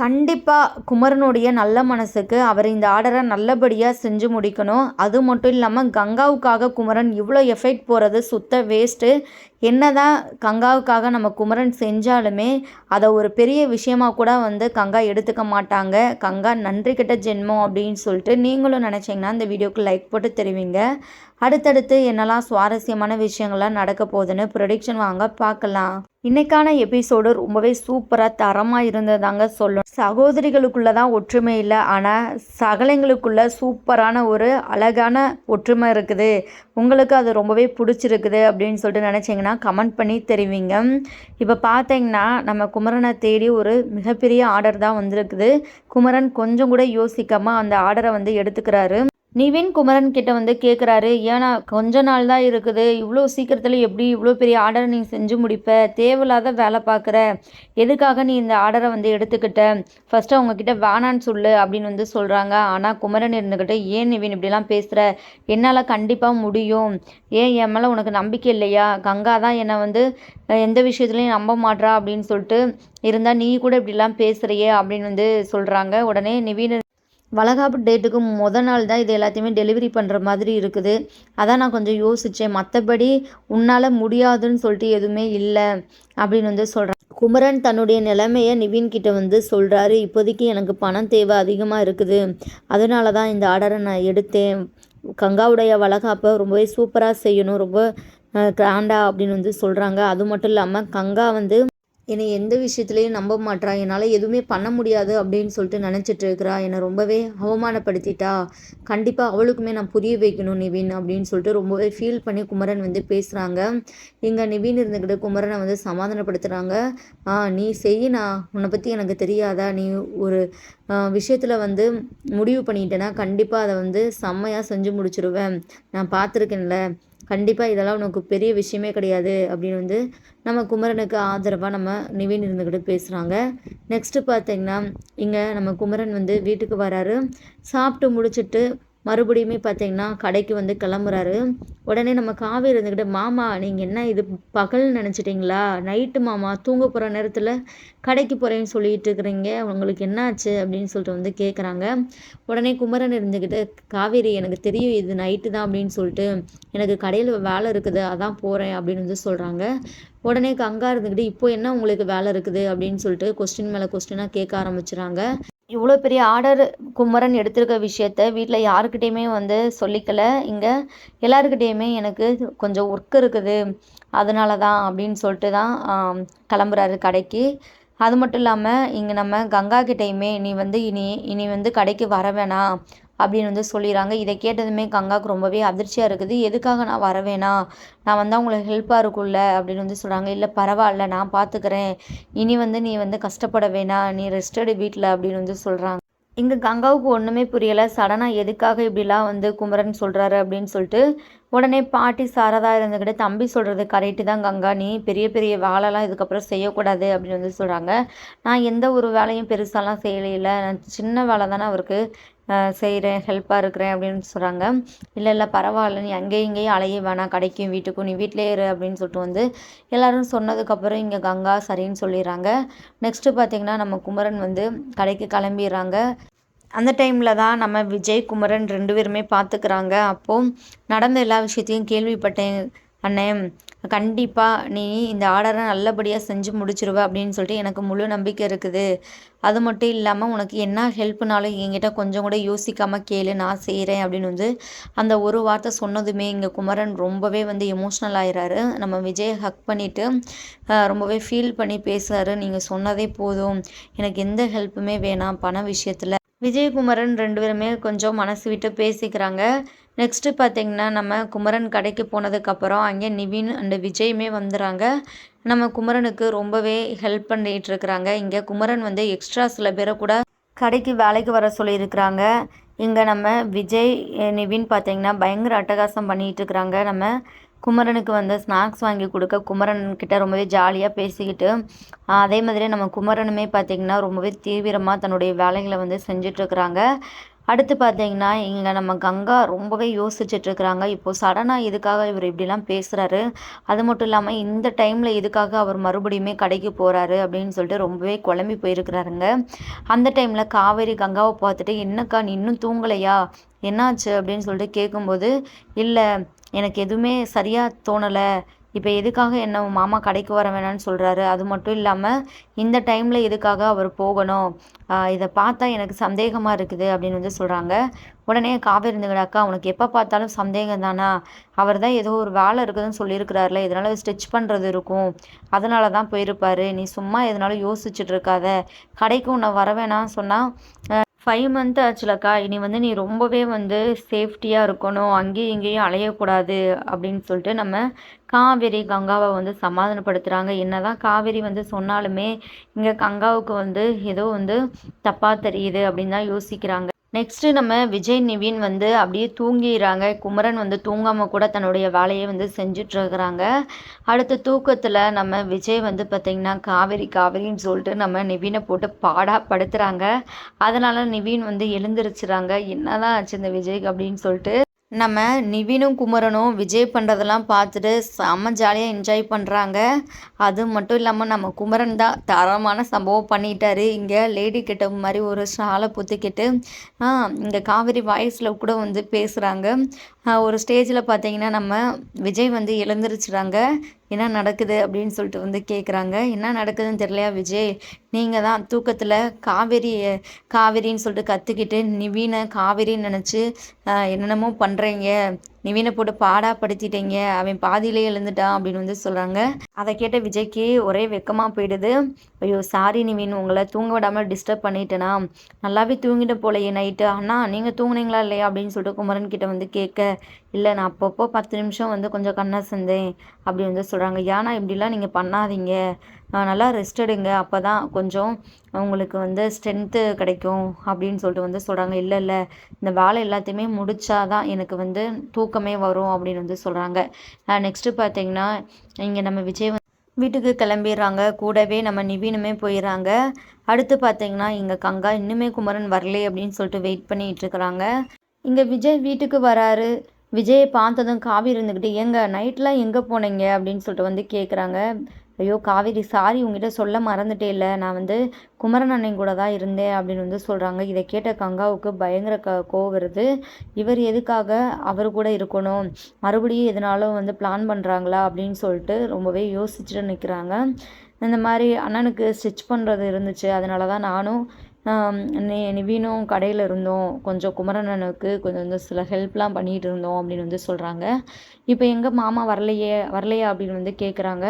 கண்டிப்பாக குமரனுடைய நல்ல மனசுக்கு அவர் இந்த ஆர்டரை நல்லபடியாக செஞ்சு முடிக்கணும். அது மட்டும் இல்லாமல் கங்காவுக்காக குமரன் இவ்வளோ எஃபெக்ட் போகிறது சுத்த வேஸ்ட்டு என்ன தான் கங்காவுக்காக நம்ம குமரன் செஞ்சாலுமே அதை ஒரு பெரிய விஷயமாக கூட வந்து கங்கா எடுத்துக்க மாட்டாங்க. கங்கா நன்றி கிட்ட ஜென்மம் அப்படின்னு சொல்லிட்டு நீங்களும் நினச்சிங்கன்னா இந்த வீடியோக்கு லைக் போட்டு தெரிவிங்க. அடுத்தடுத்து என்னெல்லாம் சுவாரஸ்யமான விஷயங்கள்லாம் நடக்க போகுதுன்னு ப்ரொடிக்ஷன் வாங்க பார்க்கலாம். இன்னைக்கான எபிசோடு ரொம்பவே சூப்பராக தரமாக இருந்ததாங்க சொல்லணும். சகோதரிகளுக்குள்ளே தான் ஒற்றுமை இல்லை ஆனால் சகலைங்களுக்குள்ள சூப்பரான ஒரு அழகான ஒற்றுமை இருக்குது. உங்களுக்கு அது ரொம்பவே பிடிச்சிருக்குது அப்படின்னு சொல்லிட்டு நினச்சிங்கன்னா கமெண்ட் பண்ணி தெரிவிங்க. இப்போ பார்த்தீங்கன்னா நம்ம குமரனை தேடி ஒரு மிகப்பெரிய ஆர்டர் தான் வந்திருக்குது. குமரன் கொஞ்சம் கூட யோசிக்காமல் அந்த ஆர்டரை வந்து எடுத்துக்கிறாரு. நிவின் குமரன் கிட்ட வந்து கேட்குறாரு ஏன்னா கொஞ்ச நாள் தான் இருக்குது. இவ்வளோ சீக்கிரத்தில் எப்படி இவ்வளோ பெரிய ஆர்டரை நீ செஞ்சு முடிப்ப? தேவையில்லாத வேலை பார்க்குற எதுக்காக நீ இந்த ஆர்டரை வந்து எடுத்துக்கிட்ட? ஃபஸ்ட்டு அவங்கக்கிட்ட வேணான்னு சொல்லு அப்படின்னு வந்து சொல்கிறாங்க ஆனால் குமரன் இருந்துக்கிட்டு ஏன் நிவின் இப்படிலாம் பேசுகிற என்னால் கண்டிப்பாக முடியும். ஏன் என் மேலே உனக்கு நம்பிக்கை இல்லையா? கங்கா தான் என்னை வந்து எந்த விஷயத்துலையும் நம்ப மாட்றா? அப்படின்னு சொல்லிட்டு இருந்தால் நீ கூட இப்படிலாம் பேசுகிறியே அப்படின்னு வந்து சொல்கிறாங்க உடனே நிவின் வளகாப்பு டேட்டுக்கு முத நாள் தான் இது எல்லாத்தையுமே டெலிவரி பண்ணுற மாதிரி இருக்குது. அதான் நான் கொஞ்சம் யோசித்தேன் மற்றபடி உன்னால் முடியாதுன்னு சொல்லிட்டு எதுவுமே இல்லை அப்படின்னு வந்து சொல்கிறேன் குமரன் தன்னுடைய நிலைமையை நிவின் கிட்ட வந்து சொல்கிறாரு இப்போதைக்கு எனக்கு பணம் தேவை அதிகமாக இருக்குது. அதனால தான் இந்த ஆர்டரை நான் எடுத்தேன். கங்காவுடைய வளகாப்பை ரொம்பவே சூப்பராக செய்யணும். ரொம்ப கிராண்டா அப்படின்னு வந்து சொல்கிறாங்க அது மட்டும் இல்லாமல் கங்கா வந்து என்னை எந்த விஷயத்துலையும் நம்ப மாட்றா என்னால் எதுவுமே பண்ண முடியாது அப்படின்னு சொல்லிட்டு நினச்சிட்டு இருக்கிறா. என்னை ரொம்பவே அவமானப்படுத்திட்டா. கண்டிப்பாக அவளுக்குமே நான் புரிய வைக்கணும் நிவின் அப்படின்னு சொல்லிட்டு ரொம்பவே ஃபீல் பண்ணி குமரன் வந்து பேசுகிறாங்க இங்கே நிவின் இருந்துக்கிட்டு குமரனை வந்து சமாதானப்படுத்துகிறாங்க ஆ நீ செய்யினா உன்னை பற்றி எனக்கு தெரியாதா? நீ ஒரு விஷயத்தில் வந்து முடிவு பண்ணிட்டேன்னா கண்டிப்பாக அதை வந்து செம்மையாக செஞ்சு முடிச்சிருவேன். நான் பார்த்துருக்கேன்ல. கண்டிப்பாக இதெல்லாம் உனக்கு பெரிய விஷயமே கிடையாது அப்படின்னு வந்து நம்ம குமரனுக்கு ஆதரவாக நம்ம நிவின் இருந்துக்கிட்டு பேசுகிறாங்க நெக்ஸ்ட்டு பார்த்தீங்கன்னா இங்கே நம்ம குமரன் வந்து வீட்டுக்கு வராரு. சாப்பிட்டு முடிச்சுட்டு மறுபடியுமே பார்த்தீங்கன்னா கடைக்கு வந்து கிளம்புறாரு. உடனே நம்ம காவேரி இருந்துக்கிட்டு மாமா நீங்கள் என்ன இது பகல் நினச்சிட்டிங்களா? நைட்டு மாமா தூங்க போகிற நேரத்தில் கடைக்கு போகிறேன்னு சொல்லிட்டு இருக்கிறீங்க. உங்களுக்கு என்னாச்சு? அப்படின்னு சொல்லிட்டு வந்து கேட்குறாங்க உடனே குமரன் இருந்துக்கிட்டு காவேரி எனக்கு தெரியும் இது நைட்டு தான் அப்படின்னு சொல்லிட்டு எனக்கு கடையில் வேலை இருக்குது அதான் போகிறேன் அப்படின்னு வந்து சொல்கிறாங்க உடனே கங்கா இருந்துக்கிட்டு இப்போ என்ன உங்களுக்கு வேலை இருக்குது? அப்படின்னு சொல்லிட்டு கொஸ்டின் மேலே கொஸ்டினாக கேட்க ஆரம்பிச்சுறாங்க. இவ்வளோ பெரிய ஆர்டர் குமரன் எடுத்திருக்க விஷயத்த வீட்டில் யாருக்கிட்டேயுமே வந்து சொல்லிக்கல. இங்கே எல்லாருக்கிட்டேயுமே எனக்கு கொஞ்சம் ஒர்க் இருக்குது. அதனால தான் அப்படின்னு சொல்லிட்டு தான் கிளம்புறாரு கடைக்கு. அது மட்டும் இல்லாமல் இங்கே நம்ம கங்கா கிட்டேயுமே நீ வந்து இனி இனி வந்து கடைக்கு வர வேணாம். அப்படின்னு வந்து சொல்லிடுறாங்க இதை கேட்டதுமே கங்காவுக்கு ரொம்பவே அதிர்ச்சியாக இருக்குது. எதுக்காக நான் வர வேணாம் நான் வந்து அவங்களுக்கு ஹெல்ப்பாக இருக்கும்ல? அப்படின்னு வந்து சொல்கிறாங்க இல்லை பரவாயில்ல நான் பார்த்துக்கிறேன் இனி வந்து நீ வந்து கஷ்டப்பட வேணாம் நீ ரெஸ்டடு வீட்டில் அப்படின்னு வந்து சொல்கிறாங்க இங்கே கங்காவுக்கு ஒன்றுமே புரியலை. சடனாக எதுக்காக இப்படிலாம் வந்து குமரன் சொல்கிறாரு அப்படின்னு சொல்லிட்டு உடனே பாட்டி சாரதா இருந்துக்கிட்டு தம்பி சொல்கிறது கரெக்டு தான் கங்கா. நீ பெரிய பெரிய வேலைலாம் இதுக்கப்புறம் செய்யக்கூடாது அப்படின்னு வந்து சொல்கிறாங்க நான் எந்த ஒரு வேலையும் பெருசாலாம் செய்யலையில. நான் சின்ன வேலை தானே அவருக்கு செய்கிறேன் ஹெல்ப்பாக இருக்கிறேன் அப்படின்னு சொல்கிறாங்க இல்லை இல்லை பரவாயில்ல. நீ அங்கேயும் இங்கேயும் அலைய வேணாம். கடைக்கும் வீட்டுக்கும். நீ வீட்டிலே இரு அப்படின்னு சொல்லிட்டு வந்து எல்லோரும் சொன்னதுக்கப்புறம் இங்கே கங்கா சரின்னு சொல்லிடுறாங்க. நெக்ஸ்ட்டு பார்த்திங்கன்னா நம்ம குமரன் வந்து கடைக்கு கிளம்பிடுறாங்க. அந்த டைமில் தான் நம்ம விஜய் குமரன் ரெண்டு பேருமே பார்த்துக்கிறாங்க அப்போது நடந்த எல்லா விஷயத்தையும் கேள்விப்பட்டேன். அண்ணே கண்டிப்பாக நீ இந்த ஆர்டரை நல்லபடியாக செஞ்சு முடிச்சிருவ அப்படின்னு சொல்லிட்டு எனக்கு முழு நம்பிக்கை இருக்குது. அது மட்டும் இல்லாமல் உனக்கு என்ன ஹெல்ப்னாலும் என்கிட்ட கொஞ்சம் கூட யோசிக்காமல் கேளு நான் செய்கிறேன் அப்படின்னு வந்து அந்த ஒரு வார்த்தை சொன்னதுமே இங்கே குமரன் ரொம்பவே வந்து எமோஷ்னல் ஆகிறாரு நம்ம விஜய் ஹக் பண்ணிவிட்டு ரொம்பவே ஃபீல் பண்ணி பேசுகிறாரு நீங்கள் சொன்னதே போதும். எனக்கு எந்த ஹெல்ப்புமே வேணாம். பண விஷயத்தில் விஜயகுமரன் ரெண்டு பேருமே கொஞ்சம் மனசு விட்டு பேசிக்கிறாங்க. நெக்ஸ்ட்டு பார்த்திங்கன்னா நம்ம குமரன் கடைக்கு போனதுக்கப்புறம் அங்கே நிவின் அண்டு விஜயுமே வந்துடுறாங்க நம்ம குமரனுக்கு ரொம்பவே ஹெல்ப் பண்ணிகிட்டு இருக்கிறாங்க. இங்கே குமரன் வந்து எக்ஸ்ட்ரா சில பேரை கூட கடைக்கு வேலைக்கு வர சொல்லியிருக்கிறாங்க. இங்கே நம்ம விஜய் நிவின் பார்த்திங்கன்னா பயங்கர அட்டகாசம் பண்ணிகிட்டு இருக்கிறாங்க. நம்ம குமரனுக்கு வந்து ஸ்நாக்ஸ் வாங்கி கொடுக்க குமரன் கிட்ட ரொம்பவே ஜாலியாக பேசிக்கிட்டு அதே மாதிரி நம்ம குமரனுமே பார்த்திங்கன்னா ரொம்பவே தீவிரமாக தன்னுடைய வேலைகளை வந்து செஞ்சிட்ருக்குறாங்க அடுத்து பார்த்தீங்கன்னா இங்கே நம்ம கங்கா ரொம்பவே யோசிச்சுட்ருக்குறாங்க இப்போது சடனாக எதுக்காக இவர் இப்படிலாம் பேசுகிறாரு அது மட்டும் இல்லாமல் இந்த டைமில் எதுக்காக அவர் மறுபடியுமே கடைக்கு போகிறாரு அப்படின்னு சொல்லிட்டு ரொம்பவே குழம்பி போயிருக்கிறாருங்க. அந்த டைமில் காவேரி கங்காவை பார்த்துட்டு என்னக்கா நீ இன்னும் தூங்கலையா? என்னாச்சு? அப்படின்னு சொல்லிட்டு கேட்கும்போது இல்லை எனக்கு எதுவுமே சரியாக தோணலை. இப்போ எதுக்காக என்ன மாமா கடைக்கு வர வேணாம்னு சொல்கிறாரு அது மட்டும் இல்லாமல் இந்த டைமில் எதுக்காக அவர் போகணும்? இதை பார்த்தா எனக்கு சந்தேகமாக இருக்குது அப்படின்னு வந்து சொல்கிறாங்க உடனே காவே இருந்துங்கடா அக்கா அவனுக்கு எப்போ பார்த்தாலும் சந்தேகம் தானா? அவர் தான் ஏதோ ஒரு வேலை இருக்குதுன்னு சொல்லியிருக்கிறாருல இதனால் ஸ்டிச் பண்ணுறது இருக்கும்? அதனால தான் போயிருப்பார். நீ சும்மா எதனாலும் யோசிச்சுட்டு இருக்காத. கடைக்கு உன்னை வர வேணாம் சொன்னால் ஃபைவ் மந்த் ஆச்சுலக்கா. இனி வந்து நீ ரொம்பவே வந்து சேஃப்டியாக இருக்கணும். அங்கேயும் இங்கேயும் அலையக்கூடாது அப்படின்னு சொல்லிட்டு நம்ம காவேரி கங்காவை வந்து சமாதானப்படுத்துகிறாங்க என்ன தான் காவேரி வந்து சொன்னாலுமே இங்கே கங்காவுக்கு வந்து ஏதோ வந்து தப்பாக தெரியுது அப்படின்னு தான் யோசிக்கிறாங்க. நெக்ஸ்ட்டு நம்ம விஜய் நிவின் வந்து அப்படியே தூங்கிடுறாங்க. குமரன் வந்து தூங்காமல் கூட தன்னுடைய வேலையை வந்து செஞ்சிட்ருக்குறாங்க அடுத்த தூக்கத்தில் நம்ம விஜய் வந்து பார்த்திங்கன்னா காவேரி காவேரின்னு சொல்லிட்டு நம்ம நிவீனை போட்டு பாடாக படுத்துகிறாங்க அதனால் நிவீன் வந்து எழுந்திரிச்சிறாங்க. என்னதான் ஆச்சு இந்த விஜய்க்கு அப்படின்னு சொல்லிட்டு நம்ம நிவினும் குமரனும் விஜய் பண்ணுறதெல்லாம் பார்த்துட்டு செம்ம ஜாலியாக என்ஜாய் பண்ணுறாங்க அது மட்டும் இல்லாமல் நம்ம குமரன் தான் தரமான சம்பவம் பண்ணிட்டாரு. இங்கே லேடி கிட்ட மாதிரி ஒரு ஷாலை புத்திக்கிட்டு இங்கே காவேரி வாய்ஸில் கூட வந்து பேசுகிறாங்க ஒரு ஸ்டேஜில் பார்த்தீங்கன்னா நம்ம விஜய் வந்து எழுந்திரிச்சுறாங்க. என்ன நடக்குது அப்படின்னு சொல்லிட்டு வந்து கேட்குறாங்க என்ன நடக்குதுன்னு தெரியலையா விஜய்? நீங்கள் தான் தூக்கத்தில் காவேரி காவேரின்னு சொல்லிட்டு கற்றுக்கிட்டு நிவீன காவேரின்னு நினச்சி என்னென்னமோ பண்ணுறீங்க நிவீனை போட்டு பாடாக படுத்திட்டீங்க அவன் பாதியிலே எழுந்துட்டான் அப்படின்னு வந்து சொல்கிறாங்க அதை கேட்ட விஜய்க்கு ஒரே வெக்கமாக போயிடுது. ஐயோ சாரி நிவீன் உங்களை தூங்க விடாமல் டிஸ்டர்ப் பண்ணிட்டேனா? நல்லாவே தூங்கிட்டு போலையே நைட்டு அண்ணா நீங்கள் தூங்குனீங்களா இல்லையா அப்படின்னு சொல்லிட்டு குமரன் கிட்ட வந்து கேட்க இல்லை நான் அப்பப்போ பத்து நிமிஷம் வந்து கொஞ்சம் கண்ணை செஞ்சேன் அப்படி வந்து சொல்கிறாங்க ஏன்னா இப்படிலாம் நீங்கள் பண்ணாதீங்க. நல்லா ரெஸ்ட் எடுங்க. அப்போ தான் கொஞ்சம் உங்களுக்கு வந்து ஸ்ட்ரென்த்து கிடைக்கும் அப்படின்னு சொல்லிட்டு வந்து சொல்கிறாங்க இல்லை இல்லை. இந்த வேலை எல்லாத்தையுமே முடித்தா தான் எனக்கு வந்து தூக்கமே வரும் அப்படின்னு வந்து சொல்கிறாங்க நெக்ஸ்ட்டு பார்த்தீங்கன்னா இங்கே நம்ம விஜய் வீட்டுக்கு கிளம்பிடுறாங்க. கூடவே நம்ம நிவீனுமே போயிடுறாங்க. அடுத்து பார்த்தீங்கன்னா இங்கே கங்கா இன்னுமே குமரன் வரலே அப்படின்னு சொல்லிட்டு வெயிட் பண்ணிகிட்டு இருக்கிறாங்க. இங்கே விஜய் வீட்டுக்கு வராரு. விஜயை பார்த்ததும் காவி இருந்துக்கிட்டு எங்கே நைட்லாம் எங்கே போனீங்க? அப்படின்னு சொல்லிட்டு வந்து கேட்குறாங்க ஐயோ காவேரி சாரி உங்ககிட்ட சொல்ல மறந்துட்டே இல்லை நான் வந்து குமரன் அண்ணன் கூட தான் இருந்தேன் அப்படின்னு வந்து சொல்கிறாங்க இதை கேட்ட கங்காவுக்கு பயங்கர க கோவம் வருது. இவர் எதுக்காக அவர் கூட இருக்கணும்? மறுபடியும் எதனாலும் வந்து பிளான் பண்ணுறாங்களா அப்படின்னு சொல்லிட்டு ரொம்பவே யோசிச்சுட்டு நிற்கிறாங்க இந்த மாதிரி அண்ணனுக்கு ஸ்டிச் பண்ணுறது இருந்துச்சு. அதனால தான் நானும் நிவீனும் கடையில் இருந்தோம். கொஞ்சம் குமரனனுக்கு கொஞ்சம் வந்து சில ஹெல்ப்லாம் பண்ணிகிட்டு இருந்தோம் அப்படின்னு வந்து சொல்கிறாங்க இப்போ எங்கள் மாமா வரலையே வரலையா அப்படின்னு வந்து கேட்குறாங்க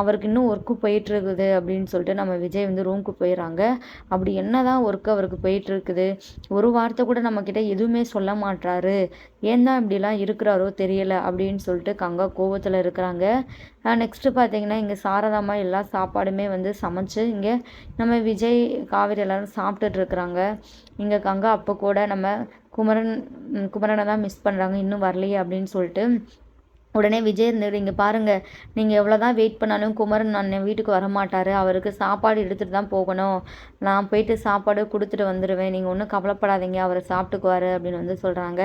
அவருக்கு இன்னும் ஒர்க்கு போயிட்டுருக்குது அப்படின்னு சொல்லிட்டு நம்ம விஜய் வந்து ரூமுக்கு போயிடுறாங்க அப்படி என்ன தான் ஒர்க்கு அவருக்கு போயிட்டுருக்குது ஒரு வார்த்தை கூட நம்மக்கிட்ட எதுவுமே சொல்ல மாட்டாரு ஏன் தான் இப்படிலாம் இருக்கிறாரோ தெரியலை அப்படின்னு சொல்லிட்டு கங்கா கோவத்தில் இருக்கிறாங்க. நெக்ஸ்ட்டு பார்த்தீங்கன்னா இங்கே சாரதாமா எல்லா சாப்பாடுமே வந்து சமைச்சு இங்கே நம்ம விஜய் காவேரி எல்லோரும் சாப்பிட்டுட்டு இருக்கிறாங்க இங்கே கங்கா அப்போ கூட நம்ம குமரன் குமரனை தான் மிஸ் பண்ணுறாங்க இன்னும் வரலையே அப்படின்னு சொல்லிட்டு உடனே விஜய் இருந்துட்டு இங்கே பாருங்கள் நீங்கள் எவ்வளோ தான் வெயிட் பண்ணாலும் குமரன் நான் வீட்டுக்கு வரமாட்டார் அவருக்கு சாப்பாடு எடுத்துகிட்டு தான் போகணும். நான் போயிட்டு சாப்பாடு கொடுத்துட்டு வந்துடுவேன் நீங்கள் ஒன்றும் கவலைப்படாதீங்க அவரை சாப்பிட்டுக்குவார் அப்படின்னு வந்து சொல்கிறாங்க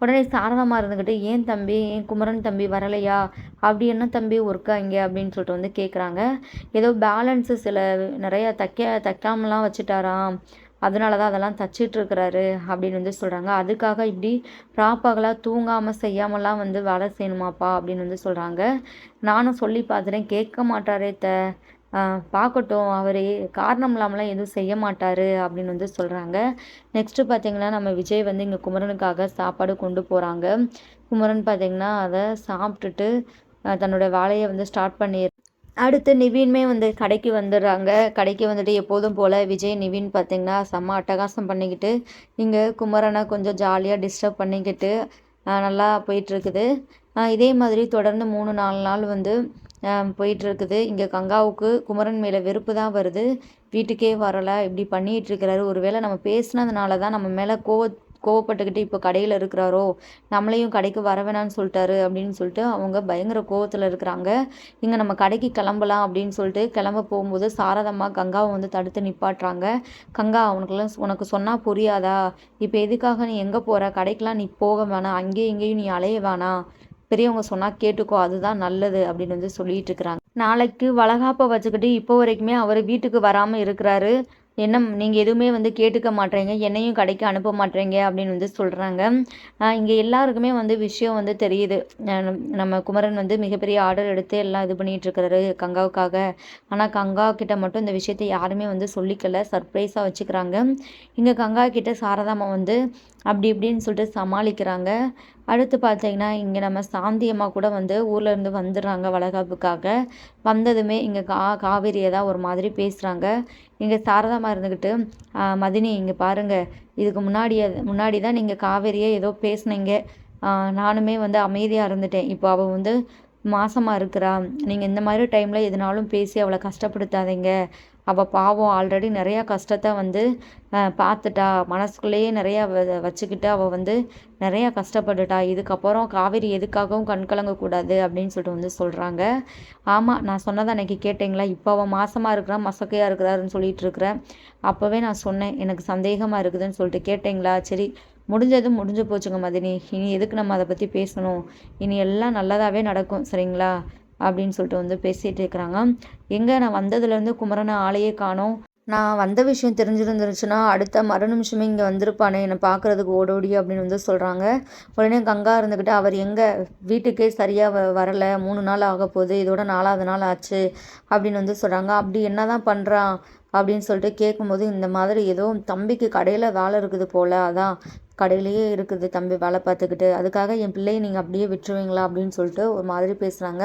உடனே சாரதமாக இருந்துக்கிட்டு ஏன் தம்பி ஏன் குமரன் தம்பி வரலையா? அப்படி என்ன தம்பி ஒர்க்கா இங்கே? அப்படின்னு சொல்லிட்டு வந்து கேட்குறாங்க ஏதோ பேலன்ஸு சில நிறையா தைக்க தைக்காமலாம் வச்சுட்டாராம். அதனால தான் அதெல்லாம் தச்சிட்ருக்கிறாரு அப்படின்னு வந்து சொல்கிறாங்க அதுக்காக இப்படி ப்ராப்பகலாக தூங்காமல் செய்யாமலாம் வந்து வேலை செய்யணுமாப்பா அப்படின்னு வந்து சொல்கிறாங்க நானும் சொல்லி பார்த்துட்டேன். கேட்க மாட்டாரே த பார்க்கட்டும். அவர் காரணம் இல்லாமலாம் எதுவும் செய்ய மாட்டார் அப்படின்னு வந்து சொல்கிறாங்க நெக்ஸ்ட்டு பார்த்திங்கன்னா நம்ம விஜய் வந்து இங்கே குமரனுக்காக சாப்பாடு கொண்டு போகிறாங்க குமரன் பார்த்திங்கன்னா அதை சாப்பிட்டுட்டு தன்னோட வேலையை வந்து ஸ்டார்ட் பண்ணி அடுத்து நிவின்மே வந்து கடைக்கு வந்துடுறாங்க. கடைக்கு வந்துட்டு எப்போதும் போல் விஜய் நிவின் பார்த்திங்கன்னா செம்ம அட்டகாசம் பண்ணிக்கிட்டு இங்கே குமரனை கொஞ்சம் ஜாலியாக டிஸ்டர்ப் பண்ணிக்கிட்டு நல்லா போயிட்டுருக்குது. இதே மாதிரி தொடர்ந்து மூணு நாலு நாள் வந்து போயிட்டுருக்குது. இங்கே கங்காவுக்கு குமரன் மேலே வெறுப்பு தான் வருது. வீட்டுக்கே வரலை. இப்படி பண்ணிகிட்ருக்கிறாரு ஒரு வேளை நம்ம பேசினதுனால தான் நம்ம மேலே கோவ கோவப்பட்டுக்கிட்டு இப்போ கடையில் இருக்கிறாரோ? நம்மளையும் கடைக்கு வர வேணான்னு சொல்லிட்டாரு அப்படின்னு சொல்லிட்டு அவங்க பயங்கர கோவத்தில் இருக்கிறாங்க. இங்கே நம்ம கடைக்கு கிளம்பலாம் அப்படின்னு சொல்லிட்டு கிளம்ப போகும்போது சாரதம்மா கங்காவை வந்து தடுத்து நிப்பாட்டுறாங்க. கங்கா அவனுக்குலாம் உனக்கு சொன்னால் புரியாதா? இப்போ எதுக்காக நீ எங்கே போகிற கடைக்கெலாம் நீ போக வேணாம். அங்கேயும் இங்கேயும் நீ அலைய வேணாம். பெரியவங்க சொன்னால் கேட்டுக்கோ அதுதான் நல்லது அப்படின்னு வந்து சொல்லிட்டு இருக்கிறாங்க. நாளைக்கு வளகாப்பை வச்சுக்கிட்டு இப்போ வரைக்குமே அவர் வீட்டுக்கு வராமல் இருக்கிறாரு. என்ன நீங்கள் எதுவுமே வந்து கேட்டுக்க மாட்டேறீங்க என்னையும் கடைக்கு அனுப்ப மாட்டேறீங்க அப்படின்னு வந்து சொல்கிறாங்க இங்கே எல்லாருக்குமே வந்து விஷயம் வந்து தெரியுது. நம்ம குமரன் வந்து மிகப்பெரிய ஆர்டர் எடுத்து எல்லாம் இது பண்ணிகிட்ருக்கிறாரு கங்காவுக்காக. ஆனால் கங்கா கிட்ட மட்டும் இந்த விஷயத்தை யாருமே வந்து சொல்லிக்கல. சர்ப்ரைஸாக வச்சுக்கிறாங்க. இங்கே கங்கா கிட்ட சாரதாமா வந்து அப்படி இப்படின்னு சொல்லிட்டு சமாளிக்கிறாங்க. அடுத்து பார்த்தீங்கன்னா இங்கே நம்ம சாந்தியம்மா கூட வந்து ஊர்லேருந்து வந்துடுறாங்க வளகாப்புக்காக. வந்ததுமே இங்கே கா காவேரியை தான் ஒரு மாதிரி பேசுகிறாங்க இங்கே சாரதாமா இருந்துக்கிட்டு மதினி இங்கே பாருங்கள் இதுக்கு முன்னாடியே முன்னாடி தான் நீங்கள் காவேரியை ஏதோ பேசுனீங்க. நானுமே வந்து அமைதியாக இருந்துட்டேன். இப்போ அவள் வந்து மாசமாக இருக்கிறா. நீங்கள் இந்த மாதிரி டைமில் எதுனாலும் பேசி அவளை கஷ்டப்படுத்தாதீங்க. அவள் பாவம் ஆல்ரெடி நிறையா கஷ்டத்தை வந்து பார்த்துட்டா. மனசுக்குள்ளேயே நிறையா வ வச்சுக்கிட்டு அவள் வந்து நிறையா கஷ்டப்பட்டுட்டா. இதுக்கப்புறம் காவேரி எதுக்காகவும் கண் கலங்கக்கூடாது அப்படின்னு சொல்லிட்டு வந்து சொல்கிறாங்க ஆமாம் நான் சொன்னதை அன்றைக்கி கேட்டிங்களா? இப்போ அவள் மாசமாக இருக்கிறான் மசக்கையாக இருக்கிறாருன்னு சொல்லிட்டு இருக்கிறேன். அப்போவே நான் சொன்னேன் எனக்கு சந்தேகமாக இருக்குதுன்னு சொல்லிட்டு கேட்டிங்களா? சரி முடிஞ்சது முடிஞ்சு போச்சுங்க மதினி. இனி எதுக்கு நம்ம அதை பற்றி பேசணும்? இனி எல்லாம் நல்லதாகவே நடக்கும் சரிங்களா? அப்படின்னு சொல்லிட்டு வந்து பேசிகிட்டு இருக்கிறாங்க. எங்கே நான் வந்ததுலேருந்து குமரனை ஆளையே காணோம். நான் வந்த விஷயம் தெரிஞ்சிருந்துருச்சுன்னா அடுத்த மறு நிமிஷமே இங்கே வந்திருப்பானே என்னை பார்க்குறதுக்கு ஓடோடி அப்படின்னு வந்து சொல்கிறாங்க உடனே கங்கா இருந்துக்கிட்டு அவர் எங்கே? வீட்டுக்கே சரியாக வ வரலை. மூணு நாள் ஆக போகுது இதோட நாலாவது நாள் ஆச்சு. அப்படின்னு வந்து சொல்கிறாங்க அப்படி என்ன தான் பண்ணுறான் அப்படின்னு சொல்லிட்டு கேட்கும்போது இந்த மாதிரி ஏதோ தம்பிக்கு கடையில் வேலை இருக்குது போல் அதான் கடையிலேயே இருக்குது தம்பி வேலை பார்த்துக்கிட்டு அதுக்காக என் பிள்ளையை நீங்கள் அப்படியே விட்டுருவீங்களா அப்படின்னு சொல்லிட்டு ஒரு மாதிரி பேசுகிறாங்க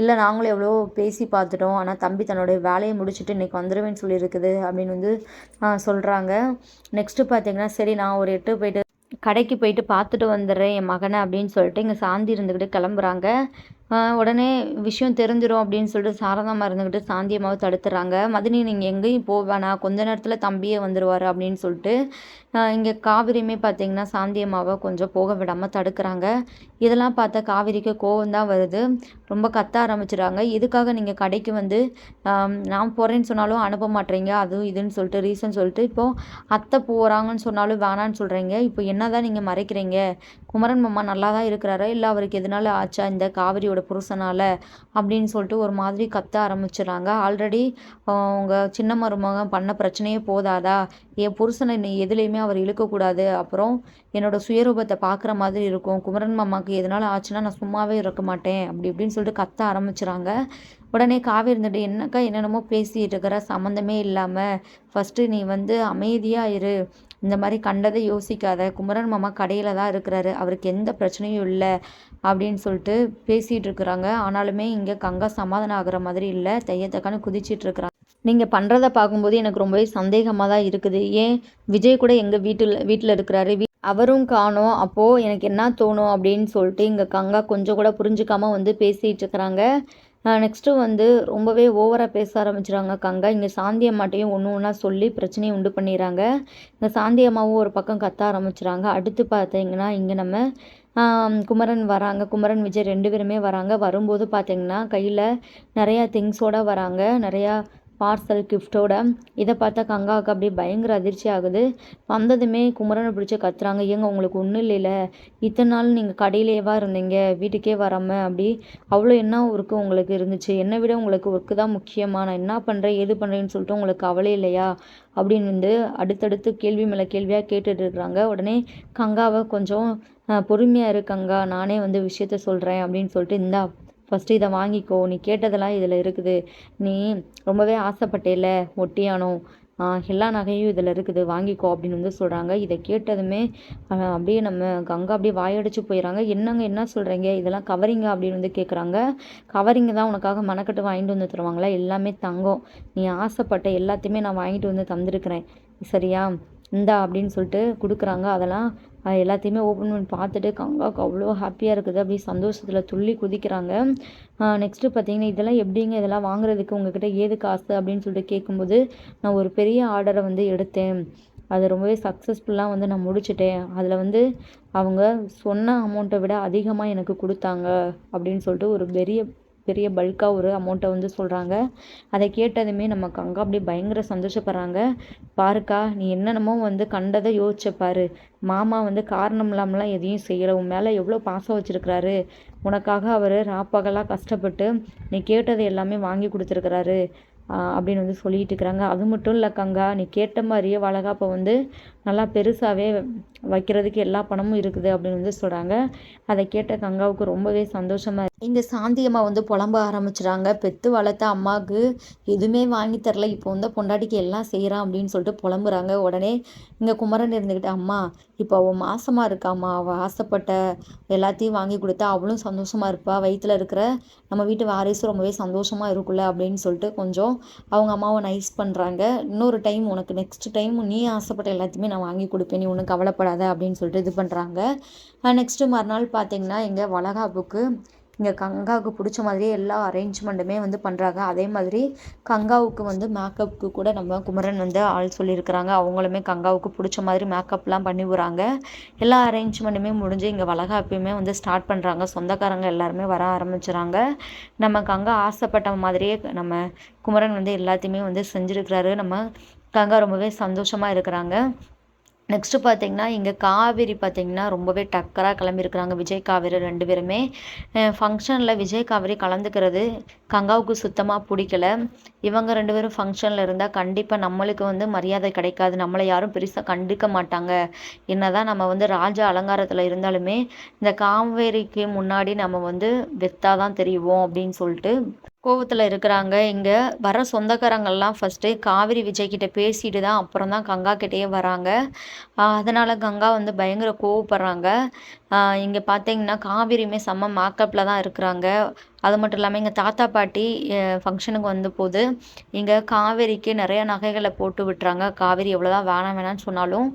இல்லை நாங்களும் எவ்வளோ பேசி பார்த்துட்டோம். ஆனால் தம்பி தன்னுடைய வேலையை முடிச்சுட்டு இன்றைக்கி வந்துடுவேன்னு சொல்லியிருக்குது அப்படின்னு வந்து சொல்கிறாங்க நெக்ஸ்ட்டு பார்த்தீங்கன்னா சரி நான் ஒரு எட்டு போயிட்டு கடைக்கு போயிட்டு பார்த்துட்டு வந்துடுறேன் என் மகனை அப்படின்னு சொல்லிட்டு இங்கே சாந்தி இருந்துக்கிட்டு கிளம்புறாங்க. உடனே விஷயம் தெரிஞ்சிடும் அப்படின்னு சொல்லிட்டு சாரதாம்மா இருந்துக்கிட்டு சாந்தியம்மாவை தடுத்துறாங்க. மதினி நீங்கள் எங்கேயும் போவேணா கொஞ்ச நேரத்தில் தம்பியே வந்துடுவார் அப்படின்னு சொல்லிட்டு இங்கே காவிரியுமே பார்த்தீங்கன்னா சாந்தியம்மாவை கொஞ்சம் போக விடாமல் தடுக்கிறாங்க. இதெல்லாம் பார்த்தா காவிரிக்கு கோவம் தான் வருது. ரொம்ப கத்த ஆரம்பிச்சிடுறாங்க இதுக்காக நீங்கள் கடைக்கு வந்து நான் போகிறேன்னு சொன்னாலும் அனுப்ப மாட்டேறீங்க அதுவும் இதுன்னு சொல்லிட்டு ரீசன் சொல்லிட்டு இப்போது அத்தை போகிறாங்கன்னு சொன்னாலும் வேணான்னு சொல்கிறீங்க இப்போ என்ன தான் நீங்கள் மறைக்கிறீங்க? குமரன் மாமா நல்லா தான் இருக்கிறாரா? இல்லை அவருக்கு எதனால ஆச்சா இந்த காவிரியோட புருஷனால் அப்படின்னு சொல்லிட்டு ஒரு மாதிரி கத்த ஆரம்பிச்சிடுறாங்க. ஆல்ரெடி உங்கள் சின்ன மருமகன் பண்ண பிரச்சனையே போதாதா? என் புருஷனை நீ எதுலேயுமே அவர் இழுக்கக்கூடாது. அப்புறம் என்னோடய சுயரூபத்தை பார்க்குற மாதிரி இருக்கும். குமரன் மாமாவுக்கு எதனால ஆச்சுன்னா நான் சும்மாவே இருக்க மாட்டேன். அப்படி இப்படின்னு சொல்லிட்டு கத்த ஆரம்பிச்சிடுறாங்க. உடனே காவி இருந்துட்டு என்னக்கா என்னென்னமோ பேசிகிட்டு இருக்கிற? சம்மந்தமே இல்லாமல் ஃபஸ்ட்டு நீ வந்து அமைதியாக இரு. இந்த மாதிரி கண்டதை யோசிக்காத. குமரன் மாமா கடையில் தான் இருக்கிறாரு. அவருக்கு எந்த பிரச்சனையும் இல்லை அப்படின்னு சொல்லிட்டு பேசிகிட்டு இருக்கிறாங்க. ஆனாலுமே இங்கே கங்கா சமாதானம் ஆகிற மாதிரி இல்லை. தையத்தக்கான குதிச்சிட்டு இருக்கிறாங்க. நீங்கள் பண்ணுறத பார்க்கும்போது எனக்கு ரொம்பவே சந்தேகமாக தான் இருக்குது. ஏன்? விஜய் கூட எங்கள் வீட்டில் வீட்டில் இருக்கிறாரு. வீ அவரும் காணோம். அப்போது எனக்கு என்ன தோணும் அப்படின்னு சொல்லிட்டு இங்கே கங்கா கொஞ்சம் கூட புரிஞ்சுக்காமல் வந்து பேசிகிட்டு இருக்கிறாங்க. நெக்ஸ்ட்டு வந்து ரொம்பவே ஓவராக பேச ஆரம்பிச்சிடுறாங்க கங்கா. இங்கே சாந்தி அம்மாட்டையும் ஒன்று ஒன்றா சொல்லி பிரச்சனையை உண்டு பண்ணிடுறாங்க. இந்த சாந்தி அம்மாவும் ஒரு பக்கம் கத்த ஆரம்பிச்சிடுறாங்க அடுத்து பார்த்தீங்கன்னா இங்கே நம்ம குமரன் வராங்க. குமரன் விஜய் ரெண்டு பேருமே வராங்க. வரும்போது பார்த்தீங்கன்னா கையில் நிறையா திங்ஸோடு வராங்க. நிறையா பார்சல் கிஃப்ட்டோட இதை பார்த்தா கங்காவுக்கு அப்படியே பயங்கர அதிர்ச்சி ஆகுது. வந்ததுமே குமரனை பிடிச்சி கத்துறாங்க. ஏங்க உங்களுக்கு ஒன்றும் இல்லைல்ல இத்தனை நாள் நீங்கள் கடையிலேயேவா இருந்தீங்க? வீட்டுக்கே வராமல் அப்படி. அவ்வளோ என்ன ஒர்க்கு உங்களுக்கு இருந்துச்சு? என்னை விட உங்களுக்கு ஒர்க்கு தான் முக்கியமாக நான் என்ன பண்ணுறேன் எது பண்ணுறேன்னு சொல்லிட்டு உங்களுக்கு கவலை இல்லையா? அப்படின்னு வந்து அடுத்தடுத்து கேள்வி மேலே கேள்வியாக கேட்டுட்டு இருக்கிறாங்க உடனே கங்காவை கொஞ்சம் பொறுமையாக இருக்கங்கா நானே வந்து விஷயத்த சொல்கிறேன் அப்படின்னு சொல்லிட்டு இந்தா ஃபஸ்ட்டு இதை வாங்கிக்கோ நீ கேட்டதெல்லாம் இதில் இருக்குது. நீ ரொம்பவே ஆசைப்பட்டேல ஒட்டியானம் எல்லா நகையும் இதில் இருக்குது வாங்கிக்கோ அப்படின்னு வந்து சொல்கிறாங்க இதை கேட்டதுமே அப்படியே நம்ம கங்கா அப்படியே வாயடிச்சு போயிடறாங்க என்னங்க என்ன சொல்கிறீங்க இதெல்லாம் கவரிங்க அப்படின்னு வந்து கேட்குறாங்க கவரிங்க தான் உனக்காக மனக்கட்டு வாங்கிட்டு வந்து தருவாங்களா? எல்லாமே தங்கம். நீ ஆசைப்பட்ட எல்லாத்தையுமே நான் வாங்கிட்டு வந்து தந்திருக்கிறேன். சரியா? இந்தா அப்படின்னு சொல்லிட்டு கொடுக்குறாங்க. அதெல்லாம் எல்லாத்தையுமே ஓப்பன் பண்ணி பார்த்துட்டு கங்காவுக்கு அவ்வளோ ஹாப்பியாக இருக்குது. அப்படியே சந்தோஷத்தில் துள்ளி குதிக்கிறாங்க. நெக்ஸ்ட்டு பார்த்தீங்கன்னா இதெல்லாம் எப்படிங்க இதெல்லாம் வாங்குறதுக்கு உங்ககிட்ட ஏது காசு அப்படின்னு சொல்லிட்டு கேட்கும்போது நான் ஒரு பெரிய ஆர்டரை வந்து எடுத்தேன். அது ரொம்பவே சக்ஸஸ்ஃபுல்லாக வந்து நான் முடிச்சிட்டேன். அதில் வந்து அவங்க சொன்ன அமௌண்ட்டை விட அதிகமாக எனக்கு கொடுத்தாங்க அப்படின்னு சொல்லிட்டு ஒரு பெரிய பெரிய பல்காக ஒரு அமௌண்ட்டை வந்து சொல்கிறாங்க அதை கேட்டதுமே நம்ம கங்கா அப்படியே பயங்கர சந்தோஷப்படுறாங்க. பாருக்கா நீ என்னென்னமோ வந்து கண்டதை யோசிச்ச பாரு. மாமா வந்து காரணம் இல்லாமலாம் எதையும் செய்யலை. உன் மேலே எவ்வளோ பாசம் வச்சுருக்கிறாரு. உனக்காக அவர் ராப்பகலாக கஷ்டப்பட்டு நீ கேட்டது எல்லாமே வாங்கி கொடுத்துருக்குறாரு. அப்படின்னு வந்து சொல்லிட்டு இருக்கிறாங்க. அது மட்டும் இல்லை கங்கா நீ கேட்ட மாதிரியே வளகாப்பை வந்து நல்லா பெருசாகவே வைக்கிறதுக்கு எல்லா பணமும் இருக்குது அப்படின்னு வந்து சொல்கிறாங்க அதை கேட்ட கங்காவுக்கு ரொம்பவே சந்தோஷமாக இங்கே சாந்தி அம்மா வந்து புலம்ப ஆரம்பிச்சிடாங்க பெற்று வளர்த்த அம்மாவுக்கு எதுவுமே வாங்கி தரல. இப்போ வந்து பொண்டாட்டிக்கு எல்லாம் செய்கிறான் அப்படின்னு சொல்லிட்டு புலம்புறாங்க. உடனே இங்கே குமரன் இருந்துக்கிட்டு அம்மா இப்போ அவள் மாசமாக இருக்காம்மா. அவள் ஆசைப்பட்ட எல்லாத்தையும் வாங்கி கொடுத்தா அவளும் சந்தோஷமாக இருப்பாள் வயிற்றில் இருக்கிற நம்ம வீட்டு வாரிசும் ரொம்பவே சந்தோஷமாக இருக்குல்ல அப்படின்னு சொல்லிட்டு கொஞ்சம் அவங்க அம்மாவை நைஸ் பண்ணுறாங்க இன்னொரு டைம் உனக்கு நெக்ஸ்ட் டைம் நீ ஆசைப்பட்ட எல்லாத்தையுமே நான் வாங்கி கொடுப்பேன் நீ ஒன்றும் கவலைப்படாத அப்படின்னு சொல்லிட்டு இது பண்ணுறாங்க நெக்ஸ்ட்டு மறுநாள் பார்த்தீங்கன்னா எங்கள் வளகாப்புக்கு இங்கே கங்காவுக்கு பிடிச்ச மாதிரியே எல்லா அரேஞ்ச்மெண்ட்டுமே வந்து பண்ணுறாங்க அதே மாதிரி கங்காவுக்கு வந்து மேக்கப்புக்கு கூட நம்ம குமரன் வந்து ஆள் சொல்லியிருக்கிறாங்க. அவங்களுமே கங்காவுக்கு பிடிச்ச மாதிரி மேக்கப்லாம் பண்ணி விடுறாங்க. எல்லா அரேஞ்ச்மெண்ட்டுமே முடிஞ்சு இங்கே வளகாப்பையுமே வந்து ஸ்டார்ட் பண்ணுறாங்க சொந்தக்காரங்க எல்லாருமே வர ஆரம்பிச்சுறாங்க. நம்ம கங்கா ஆசைப்பட்ட மாதிரியே நம்ம குமரன் வந்து எல்லாத்தையுமே வந்து செஞ்சுருக்கிறாரு. நம்ம கங்கா ரொம்பவே சந்தோஷமாக இருக்கிறாங்க. நெக்ஸ்ட்டு பார்த்தீங்கன்னா இங்கே காவேரி பார்த்தீங்கன்னா ரொம்பவே டக்கராக கிளம்பியிருக்கிறாங்க. விஜய் காவேரி ரெண்டு பேருமே. ஃபங்க்ஷனில் விஜய் காவேரி கலந்துக்கிறது கங்காவுக்கு சுத்தமாக பிடிக்கல. இவங்க ரெண்டு பேரும் ஃபங்க்ஷனில் இருந்தால் கண்டிப்பாக நம்மளுக்கு வந்து மரியாதை கிடைக்காது. நம்மளை யாரும் பெருசாக கண்டுக்க மாட்டாங்க. என்ன தான் நம்ம வந்து ராஜ அலங்காரத்தில் இருந்தாலுமே இந்த காவேரிக்கு முன்னாடி நம்ம வந்து வெத்தாக தான் தெரிவோம் அப்படின்னு சொல்லிட்டு கோவத்தில் இருக்கிறாங்க. இங்கே வர சொந்தக்காரங்கள்லாம் ஃபஸ்ட்டு காவிரி விஜய்கிட்ட பேசிட்டு தான் அப்புறம் தான் கங்கா கிட்டேயே வராங்க. அதனால் கங்கா வந்து பயங்கர கோவப்படுறாங்க. இங்கே பார்த்தீங்கன்னா காவிரியுமே செம்ம மேக்கப்பில் தான் இருக்கிறாங்க. அது மட்டும் இல்லாமல் எங்கள் தாத்தா பாட்டி ஃபங்க்ஷனுக்கு வந்த போது இங்கே காவேரிக்கு நிறைய நகைகளை போட்டு விட்டுறாங்க. காவேரி எவ்வளோ தான் வேணாம் வேணாம்னு சொன்னாலும்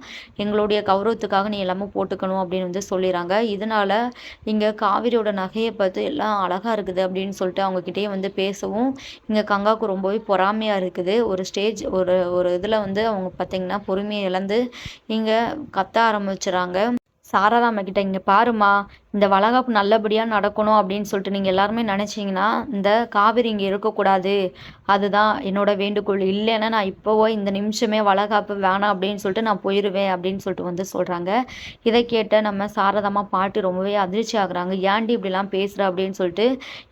எங்களுடைய கௌரவத்துக்காக நீ எல்லாமே போட்டுக்கணும் அப்படின்னு வந்து சொல்லிடுறாங்க இதனால் இங்கே காவிரியோட நகையை பார்த்து எல்லாம் அழகாக இருக்குது அப்படின்னு சொல்லிட்டு அவங்கக்கிட்டே வந்து பேசவும் இங்கே கங்காவுக்கு ரொம்பவே பொறாமையாக இருக்குது. ஒரு ஸ்டேஜ் ஒரு ஒரு இதில் வந்து அவங்க பார்த்திங்கன்னா பொறுமையை இழந்து இங்கே கத்த ஆரம்பிச்சுறாங்க சாரதாம்மா கிட்ட இங்கே பாருமா இந்த வளகாப்பு நல்லபடியாக நடக்கணும் அப்படின்னு சொல்லிட்டு நீங்கள் எல்லாருமே நினச்சிங்கன்னா இந்த காவிரி இங்கே இருக்கக்கூடாது. அதுதான் என்னோட வேண்டுகோள். இல்லைன்னா நான் இப்போவோ இந்த நிமிஷமே வளகாப்பு வேணாம் அப்படின்னு சொல்லிட்டு நான் போயிடுவேன் அப்படின்னு சொல்லிட்டு வந்து சொல்கிறாங்க இதை கேட்ட நம்ம சாரதமாக பாட்டு ரொம்பவே அதிர்ச்சி ஆகுறாங்க. ஏன்டி இப்படிலாம் பேசுகிற அப்படின்னு சொல்லிட்டு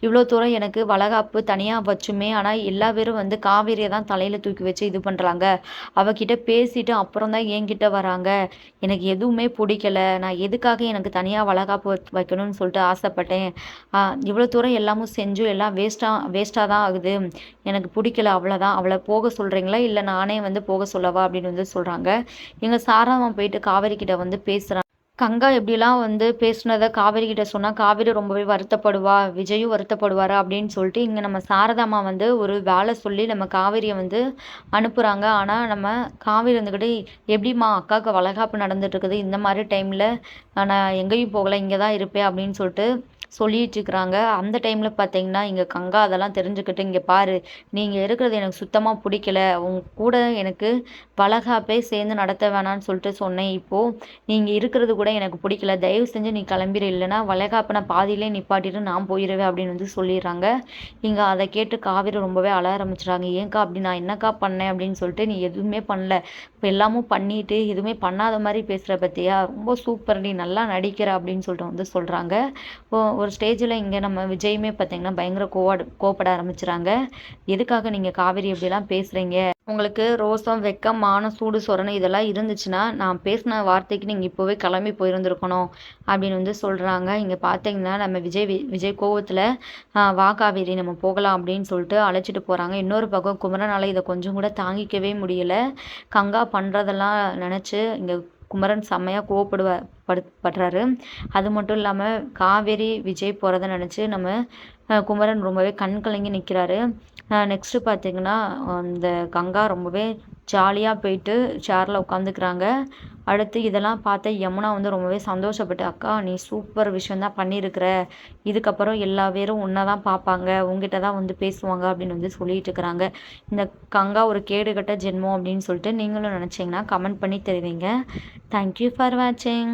இவ்வளோ தூரம் எனக்கு வளகாப்பு தனியாக வச்சுமே ஆனால் எல்லா பேரும் வந்து காவிரியை தான் தலையில் தூக்கி வச்சு இது பண்ணுறாங்க அவகிட்ட பேசிட்டு அப்புறம் தான் என்கிட்ட வராங்க. எனக்கு எதுவுமே பிடிக்கல. நான் எதுக்காக எனக்கு தனியாக வளகாப்பு வைக்கணும்னு சொல்லிட்டு ஆசைப்பட்டேன். இவ்வளோ தூரம் எல்லாமும் செஞ்சும் எல்லாம் வேஸ்ட்டாக வேஸ்ட்டாக தான் ஆகுது. எனக்கு பிடிக்கல அவ்வளோதான் அவளை போக சொல்கிறீங்களா இல்லை நானே வந்து போக சொல்லவா? அப்படின்னு வந்து சொல்கிறாங்க எங்கள் சாராவன் போயிட்டு காவேரி கிட்ட வந்து பேசுகிறேன் கங்கா எப்படிலாம் வந்து பேசுனதை காவேரி கிட்ட சொன்னால் காவேரி ரொம்பவே வருத்தப்படுவா விஜயும் வருத்தப்படுவார் அப்படின்னு சொல்லிட்டு இங்கே நம்ம சாரதாமா வந்து ஒரு வேலை சொல்லி நம்ம காவேரியை வந்து அனுப்புகிறாங்க ஆனால் நம்ம காவேரி வந்துக்கிட்டு எப்படிம்மா அக்காவுக்கு வளகாப்பு நடந்துட்டுருக்குது இந்த மாதிரி டைமில் நான் எங்கேயும் போகலை இங்கே தான் இருப்பேன் அப்படின்னு சொல்லிட்டு சொல்லிகிட்ருக்குறாங்க அந்த டைமில் பார்த்தீங்கன்னா இங்கே கங்கா அதெல்லாம் தெரிஞ்சுக்கிட்டு இங்கே பாரு நீங்கள் இருக்கிறது எனக்கு சுத்தமாக பிடிக்கல. உங்க கூட எனக்கு வளகாப்பே சேர்ந்து நடத்த வேணான்னு சொல்லிட்டு சொன்னேன். இப்போது நீங்கள் இருக்கிறது கூட எனக்கு பிடிக்கல. தயவு செஞ்சு நீ கிளம்பிடு இல்லைன்னா வளைகாப்பை நான் பாதியிலே நிப்பாட்டிட்டு நான் போயிடுவேன் அப்படின்னு வந்து சொல்லிடுறாங்க. இங்கே அதை கேட்டு காவிரி ரொம்பவே அழ ஆரம்பிச்சிட்றாங்க ஏன்க்கா அப்படி நான் என்னக்கா பண்ணேன்? அப்படின்னு சொல்லிட்டு நீ எதுவுமே பண்ணல. இப்போ எல்லாமும் பண்ணிட்டு எதுவுமே பண்ணாத மாதிரி பேசுகிற பற்றியா ரொம்ப சூப்பர் நீ நல்லா நடிக்கிற அப்படின்னு சொல்லிட்டு வந்து சொல்கிறாங்க ஒரு ஸ்டேஜில் இங்கே நம்ம விஜயுமே பார்த்தீங்கன்னா பயங்கர கோவாடு கோப்பட ஆரம்பிச்சுறாங்க. எதுக்காக நீங்கள் காவேரி இப்படிலாம் பேசுகிறீங்க உங்களுக்கு ரோசம் வெக்கம் மானம் சூடு சொரணை இதெல்லாம் இருந்துச்சுன்னா நான் பேசின வார்த்தைக்கு நீங்கள் இப்போவே கிளம்பி போயிருந்துருக்கணும் அப்படின்னு வந்து சொல்கிறாங்க இங்கே பார்த்தீங்கன்னா நம்ம விஜய் விஜய் கோவத்தில் வா காவேரி நம்ம போகலாம் அப்படின்னு சொல்லிட்டு அழைச்சிட்டு போகிறாங்க இன்னொரு பக்கம் குமரனால் இதை கொஞ்சம் கூட தாங்கிக்கவே முடியல. கங்கா பண்ணுறதெல்லாம் நினச்சி இங்கே குமரன் செம்மையாக கோவப்படுவார் படு படுறாரு. அது மட்டும் இல்லாமல் காவேரி விஜய் போகிறத நினச்சி நம்ம குமரன் ரொம்பவே கண் கலங்கி நிற்கிறாரு நெக்ஸ்ட்டு பார்த்திங்கன்னா இந்த கங்கா ரொம்பவே ஜாலியாக போயிட்டு சேரில் உட்காந்துக்கிறாங்க அடுத்து இதெல்லாம் பார்த்த யமுனா வந்து ரொம்பவே சந்தோஷப்பட்டு அக்கா நீ சூப்பர் விஷயந்தான் பண்ணியிருக்கிற இதுக்கப்புறம் எல்லா பேரும் உன்னை தான் பார்ப்பாங்க. உங்ககிட்ட தான் வந்து பேசுவாங்க அப்படின்னு வந்து சொல்லிட்டு இருக்கிறாங்க. இந்த கங்கா ஒரு கேடுகட்ட ஜென்மம் அப்படின்னு சொல்லிட்டு நீங்களும் நினச்சிங்கன்னா கமெண்ட் பண்ணி தெரிவிங்க. தேங்க்யூ ஃபார் வாட்சிங்